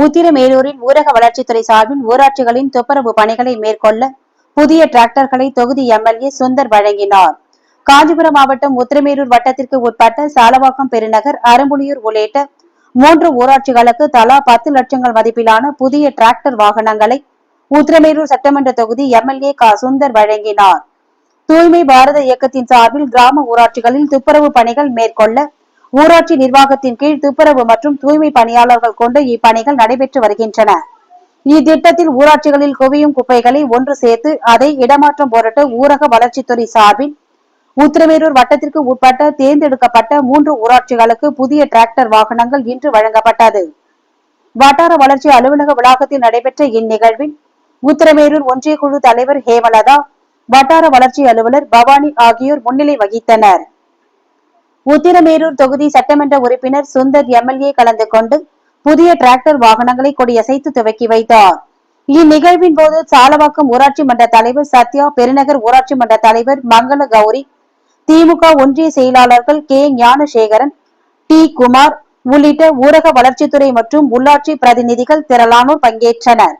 உத்திரமேலூரில் ஊரக வளர்ச்சித்துறை சார்பில் ஊராட்சிகளின் துப்புரவு பணிகளை மேற்கொள்ள புதிய டிராக்டர்களை தொகுதி எம்எல்ஏ சுந்தர் வழங்கினார். காஞ்சிபுரம் மாவட்டம் உத்திரமேரூர் வட்டத்திற்கு உட்பட்ட சாலவாக்கம் பெருநகர் அரும்புலியூர் உள்ளிட்ட மூன்று ஊராட்சிகளுக்கு தலா பத்து லட்சங்கள் மதிப்பிலான புதிய டிராக்டர் வாகனங்களை உத்திரமேரூர் சட்டமன்ற தொகுதி எம்எல்ஏ க. சுந்தர் வழங்கினார். தூய்மை பாரத இயக்கத்தின் சார்பில் கிராம ஊராட்சிகளில் துப்புரவு பணிகள் மேற்கொள்ள ஊராட்சி நிர்வாகத்தின் கீழ் துப்புரவு மற்றும் தூய்மை பணியாளர்கள் கொண்டு இப்பணிகள் நடைபெற்று வருகின்றன. இத்திட்டத்தில் ஊராட்சிகளில் குவியும் குப்பைகளை ஒன்று சேர்த்து அதை இடமாற்றம் பொருட்டு ஊரக வளர்ச்சித்துறை சார்பில் உத்திரமேரூர் வட்டத்திற்கு உட்பட்ட தேர்ந்தெடுக்கப்பட்ட மூன்று ஊராட்சிகளுக்கு புதிய டிராக்டர் வாகனங்கள் இன்று வழங்கப்பட்டது. வட்டார வளர்ச்சி அலுவலக வளாகத்தில் நடைபெற்ற இந்நிகழ்வில் உத்திரமேரூர் ஒன்றிய குழு தலைவர் ஹேமலதா வட்டார வளர்ச்சி அலுவலர் பவானி ஆகியோர் முன்னிலை வகித்தனர். உத்திரமேரூர் தொகுதி சட்டமன்ற உறுப்பினர் சுந்தர் எம்எல்ஏ கலந்து கொண்டு புதிய டிராக்டர் வாகனங்களை கொடியசைத்து துவக்கி வைத்தார். இந்நிகழ்வின் போது சாலவாக்கம் ஊராட்சி மன்ற தலைவர் சத்யா பெருநகர் ஊராட்சி மன்ற தலைவர் மங்கள கௌரி திமுக ஒன்றிய செயலாளர்கள் கே. ஞானசேகரன் டி. குமார் உள்ளிட்ட ஊரக வளர்ச்சித்துறை மற்றும் உள்ளாட்சி பிரதிநிதிகள் திரளானோர் பங்கேற்றனர்.